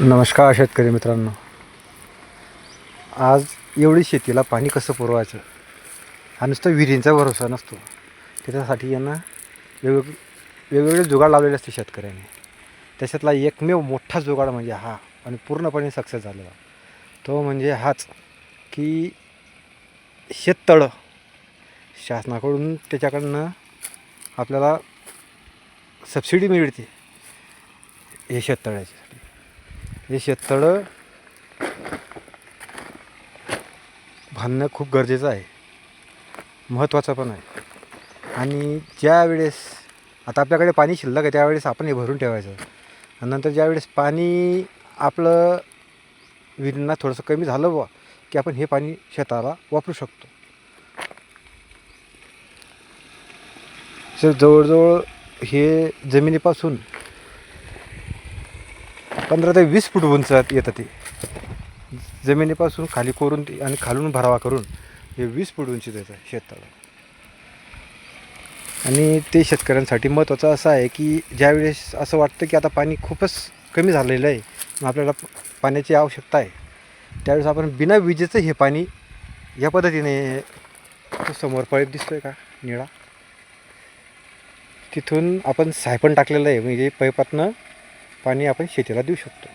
नमस्कार शेतकरी मित्रांनो. आज एवढी शेतीला पाणी कसं पुरवायचं? हा नुसतं विहिरींचा भरोसा नसतो. त्याच्यासाठी यांना वेगवेग वेगवेगळे जुगाड लावलेले असते शेतकऱ्याने. त्याच्यातला एकमेव मोठा जुगाड म्हणजे हा आणि पूर्णपणे सक्सेस झालेला. तो म्हणजे हाच की शेततळं शासनाकडून त्याच्याकडनं आपल्याला सबसिडी मिळते हे शेततळ्याच्यासाठी हे शेततळं बांधणं खूप गरजेचं आहे. महत्त्वाचं पण आहे. आणि ज्या वेळेस आता आपल्याकडे पाणी शिल्लक आहे त्यावेळेस आपण हे भरून ठेवायचं. आणि नंतर ज्यावेळेस पाणी आपलं विहिरींना थोडंसं कमी झालं बा की आपण हे पाणी शेताला वापरू शकतो. जवळजवळ हे जमिनीपासून पंधरा ते वीस फूट उंच येतं ते. जमिनीपासून खाली कोरून ते आणि खालून भरावा करून हे वीस फूट उंची येतं शेततळ. आणि ते शेतकऱ्यांसाठी महत्त्वाचं असं आहे की ज्यावेळेस असं वाटतं की आता पाणी खूपच कमी झालेलं आहे मग आपल्याला प- पाण्याची आवश्यकता आहे त्यावेळेस आपण बिना विजेचं हे पाणी या पद्धतीने समोर पळत दिसतो आहे का? निळा. तिथून आपण सायपण टाकलेलं आहे म्हणजे पाईपातनं पाणी आपण शेतीला देऊ शकतो.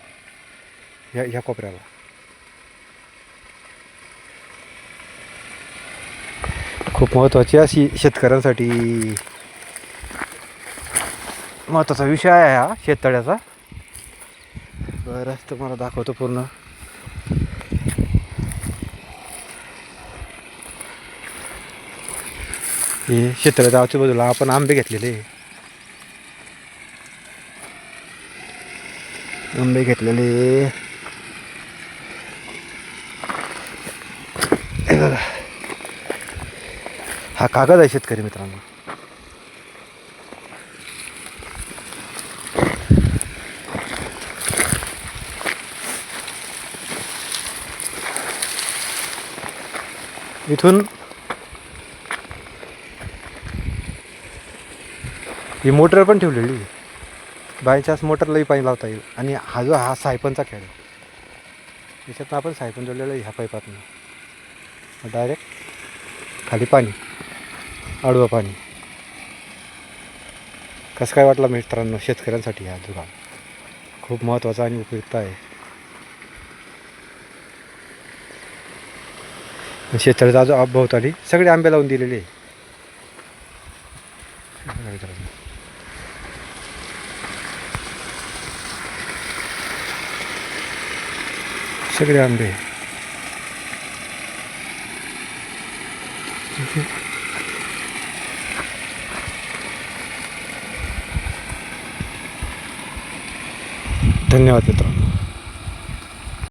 ह्या ह्या कोपऱ्याला. खूप महत्त्वाची अशी शेतकऱ्यांसाठी महत्त्वाचा विषय आहे हा शेततळ्याचा. बरं तुम्हाला दाखवतो पूर्ण. हे शेततळ्याच्या आजूबाजूला आपण आंबे घेतलेले आहे. आंबे घेतलेले. बघा. हा कागद आहे शेतकरी मित्रांनो. इथून ही मोटर पण ठेवलेली बायचान्स मोटरलाही पाणी लावता येईल. आणि हा जो हा सायपनचा खेळ आहे. याच्यातनं आपण सायपन जोडलेलं आहे ह्या पाईपातनं. डायरेक्ट खाली पाणी. आडवं पाणी. कसं काय वाटलं मित्रांनो शेतकऱ्यांसाठी हा दुकान खूप महत्त्वाचा आणि उपयुक्त आहे. शेतकऱ्याचा जो अभोवताली सगळे आंबे लावून दिलेले. आहे बघा मित्रांनो. सगळे आंबे. धन्यवाद मित्रांनो.